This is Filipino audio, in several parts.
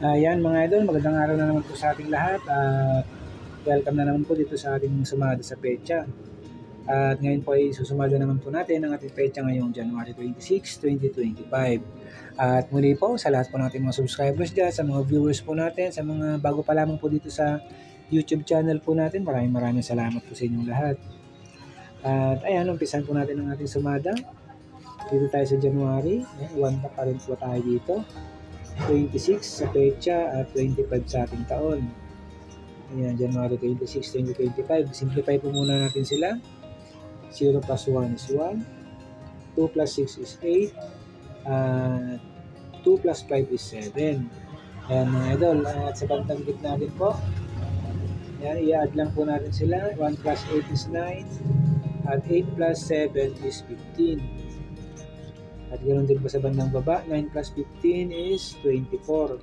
Ayan mga idol, magandang araw na naman po sa ating lahat at welcome na naman po dito sa ating sumada sa pecha. At ngayon po ay susumada naman po natin ang ating pecha ngayong January 26, 2025. At muli po sa lahat po nating mga subscribers dyan, sa mga viewers po natin, sa mga bago pa lamang po dito sa YouTube channel po natin, maraming maraming salamat po sa inyong lahat. At ayan, umpisan po natin ang ating sumada. Dito tayo sa January, Ayan, one pa pa rin po tayo dito. 26 sa pecha at 25 sa ating taon. Ayan, January 26, 2025. Simplify po muna natin sila. 0 plus 1 is 1. 2 plus 6 is 8. At 2 plus 5 is 7. Ayan mga idol. At sa bantang gitna po. Ayan, i-add lang po natin sila. 1 plus 8 is 9. At 8 plus 7 is 15. At ganoon din po sa bandang baba, 9 plus 15 is 24.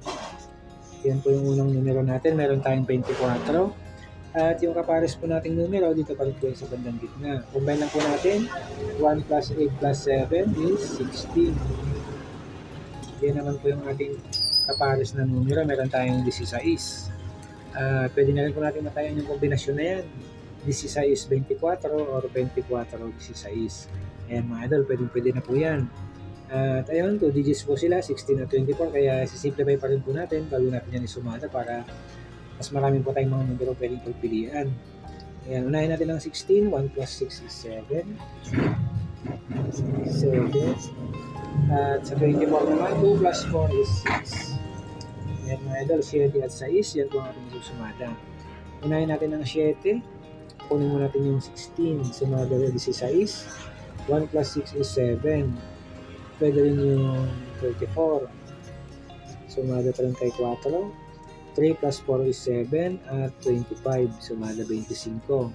Yan po yung unang numero natin. Meron tayong 24. At yung kapares po nating numero, dito pa rin sa bandang gitna. Combine lang po natin, 1 plus 8 plus 7 is 16. Yan naman po yung ating kapares na numero. Meron tayong 16. Uh, pwede na rin po natin matayan yung kombinasyon na yan. 16 24 or 24 16. Ayan mga idol, pwede pwede na po yan. At ayun, 2 digits po sila, 16 at 24, kaya sisimplify pa rin po natin bago natin yan isumada para mas marami po tayong mga numero pwedeng pagpilian. Ayan, unahin natin ang 16, 1 plus 6 is 7. 7. At sa 24 naman, 2 plus 4 is 6. Ayan mga idol, 7 at 6, yan po ang ating susumada. Unahin natin ang 7, kunin mo natin yung 16, sumada na 16. 1 plus 6 is 7 pwede rin yung 34. Sumada 34. 3 plus 4 is 7 at 25. Sumada 25.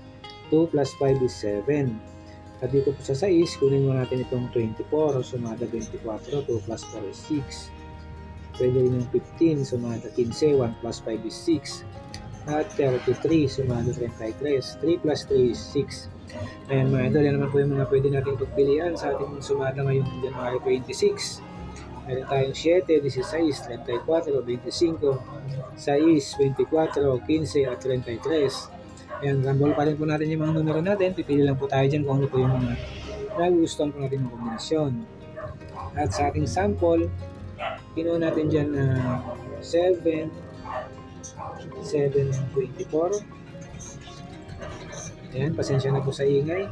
2 plus 5 is 7. At dito po sa 6, kunin mo natin itong 24. Sumada 24. 2 plus 4 is 6. Pwede rin yung 15. Sumada 15. 1 plus 5 is 6. At 33. Sumada 33. 3 plus 3 is 6. Ayan mga idol, yan naman po yung mga pwede natin pagpilian sa ating sumada ngayong January 26. Meron tayong 7, 16, 34, 25, 6, 24, 15 at 33. Ayan, rumble pa rin po natin yung mga numero natin. Pipili lang po tayo dyan kung ano po yung mga nagustuhan po natin ng kombinasyon. At sa ating sample, pinuha natin dyan na 7, 7, 24, Ayan, pasensya na po sa ingay.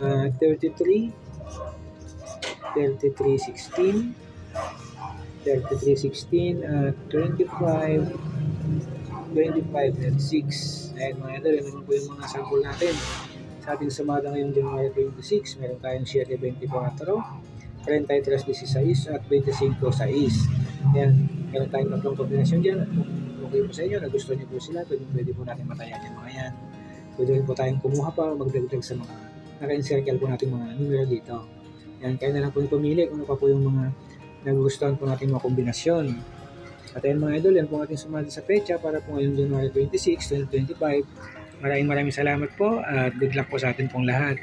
Uh, 33, 33, 16, 33, 16, at 25, 25, and 6. Ayan mga idol, naman po yung mga sample natin. Sa ating sumada ngayong January 26, meron tayong 7, 24, 33, 16, at 25, 6. Ayan, meron tayong tatlong kombinasyon dyan. Okay po sa inyo, nagustuhan niyo po sila, pwede, pwede po natin matayan yung mga yan. Pwede po tayong kumuha pa magdagdag sa mga naka-encircle po natin mga numero dito. Yan, kaya na lang po yung pumili kung ano pa po yung mga nagugustuhan po natin mga kombinasyon. At ayun mga idol, yan po ating sumali sa pecha para po ngayong January 26, 2025. Maraming maraming salamat po at good luck po sa atin pong lahat.